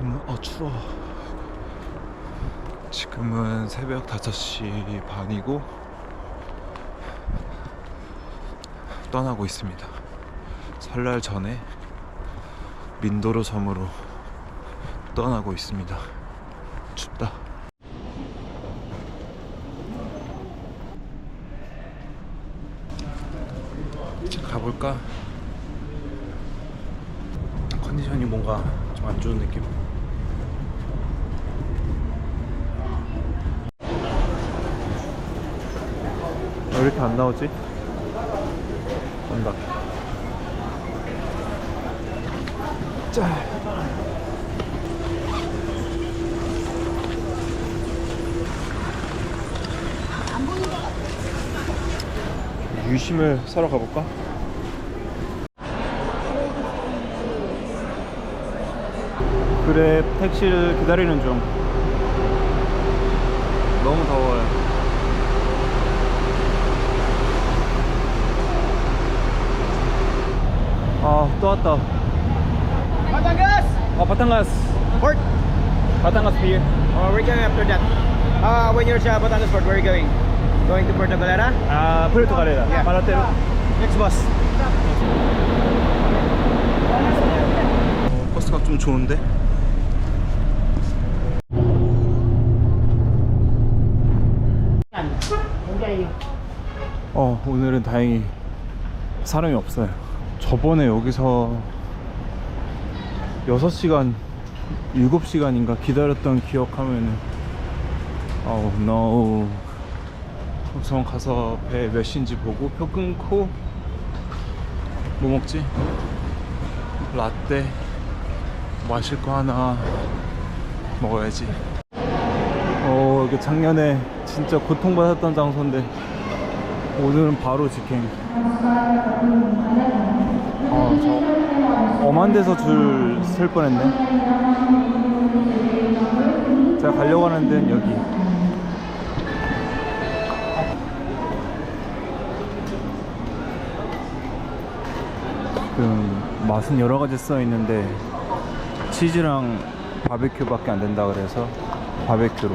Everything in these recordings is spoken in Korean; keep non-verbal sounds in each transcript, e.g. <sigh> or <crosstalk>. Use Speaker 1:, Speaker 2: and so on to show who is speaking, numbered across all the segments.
Speaker 1: 지금은 어 추워. 지금은 새벽 5시 반이고 떠나고 있습니다. 설날 전에 민도로 섬으로 떠나고 있습니다. 춥다. 자, 가볼까? 컨디션이 뭔가 좀 안 좋은 느낌. 왜 이렇게 안 나오지? 온다. 짤. 유심을 사러 가볼까? 그래 택시를 기다리는 중 너무 더워요 또 왔다
Speaker 2: Batangas!
Speaker 1: 아 바탕가스
Speaker 2: Port!
Speaker 1: 바탕가스 비에
Speaker 2: Oh, we're going after that. Uh, when you're sa Batangas Port, where are you going? Going to Puerto Galera?
Speaker 1: 아 프레토 가레라
Speaker 2: Yeah.
Speaker 1: 말라테로
Speaker 2: Next bus.
Speaker 1: 어, 버스가 좀 좋은데? 어 오늘은 다행히 사람이 없어요 저번에 여기서 6시간 7시간인가 기다렸던 기억하면은 어우 no 우선 가서 배 몇 시인지 보고 표 끊고 뭐 먹지? 라떼 마실 거 하나 먹어야지. 어, 이게 작년에 진짜 고통받았던 장소인데 오늘은 바로 직행. 아, 저 엄한 데서 줄설 뻔했네. 제가 가려고 하는 데는 여기. 지금 맛은 여러 가지 써 있는데 치즈랑 바베큐밖에 안 된다 그래서 바베큐로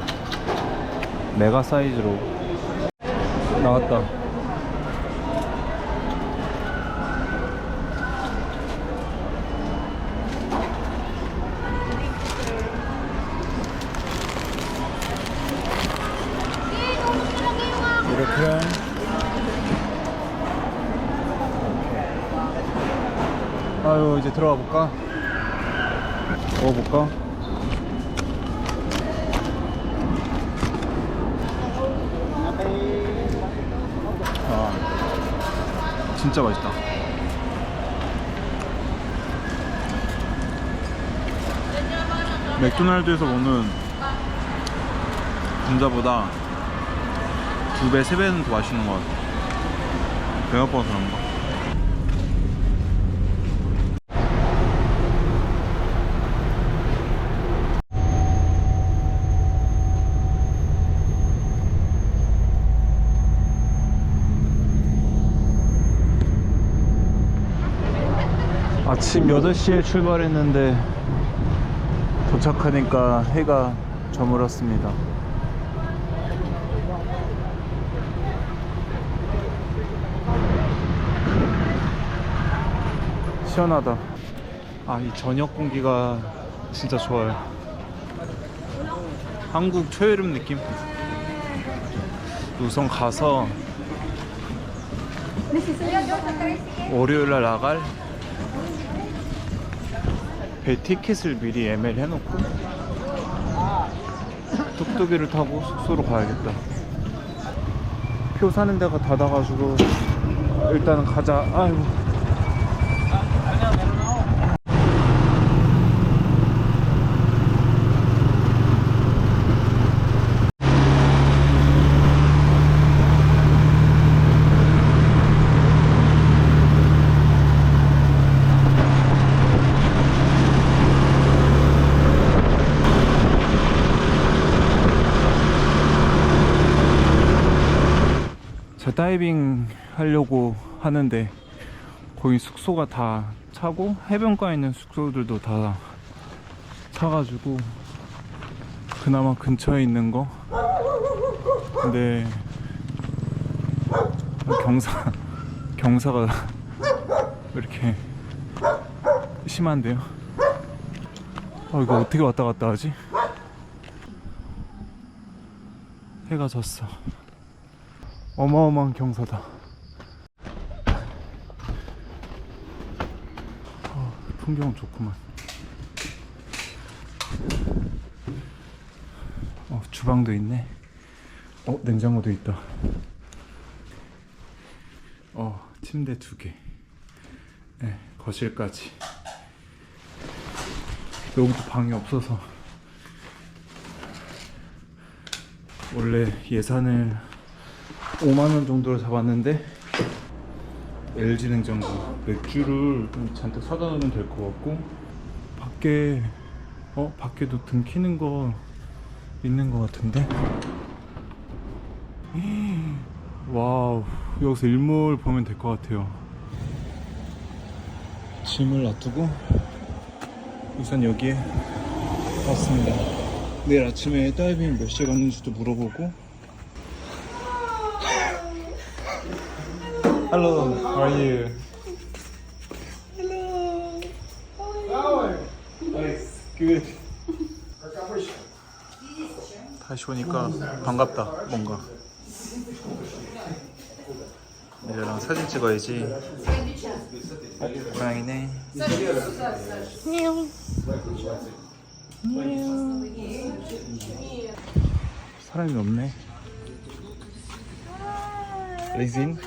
Speaker 1: 메가 사이즈로 나왔다. 이제 들어가 볼까? 먹어볼까? 아 진짜 맛있다 맥도날드에서 먹는 감자보다 두 배, 세 배는 더 맛있는 것 같아 배가 고파서 그런가? 아침 8시에 출발했는데 도착하니까 해가 저물었습니다. 시원하다. 아, 이 저녁 공기가 진짜 좋아요. 한국 초여름 느낌? 우선 가서 월요일 날 나갈 배 티켓을 미리 예매를 해놓고 뚝뚝이를 타고 숙소로 가야겠다. 표 사는 데가 닫아가지고 일단은 가자. 아이고. 저 다이빙 하려고 하는데 거기 숙소가 다 차고 해변가에 있는 숙소들도 다 사가지고 그나마 근처에 있는 거 근데 경사 <laughs> 경사가 왜 이렇게 심한데요? 아 이거 어떻게 왔다 갔다 하지? 해가 졌어 어마어마한 경사다. 아, 풍경은 좋구만. 어, 주방도 있네. 어 냉장고도 있다. 어 침대 두 개. 네, 거실까지. 여기도 방이 없어서. 원래 예산을 5만원 정도로 잡았는데 LG 냉장고 맥주를 좀 잔뜩 사다 놓으면 될 것 같고 밖에 어 밖에도 등 키는 거 있는 것 같은데? 와우 여기서 일몰 보면 될 것 같아요. 짐을 놔두고 우선 여기에 왔습니다. 내일 아침에 다이빙 몇 시에 갔는지도 물어보고 Hello, how are you? Nice, good. 다시 오니까 반갑다, 뭔가. 얘랑 사진 찍어야지. 어, 고양이네. 사람이 없네. 리진?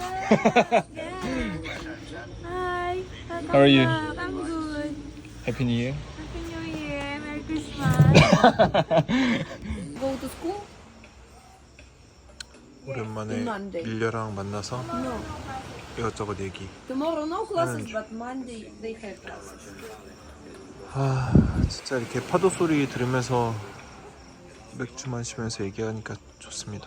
Speaker 3: Hi.
Speaker 1: How are you?
Speaker 3: I'm good.
Speaker 1: 해피 뉴 이어.
Speaker 3: Happy New Year. Merry Christmas. Go to school?
Speaker 1: 오랜만에. 밀려랑 만나서
Speaker 3: No.
Speaker 1: 이것저것 얘기.
Speaker 3: Tomorrow no classes, but Monday they have classes.
Speaker 1: 아 진짜 이렇게 파도 소리 들으면서 맥주 마시면서 얘기하니까 좋습니다.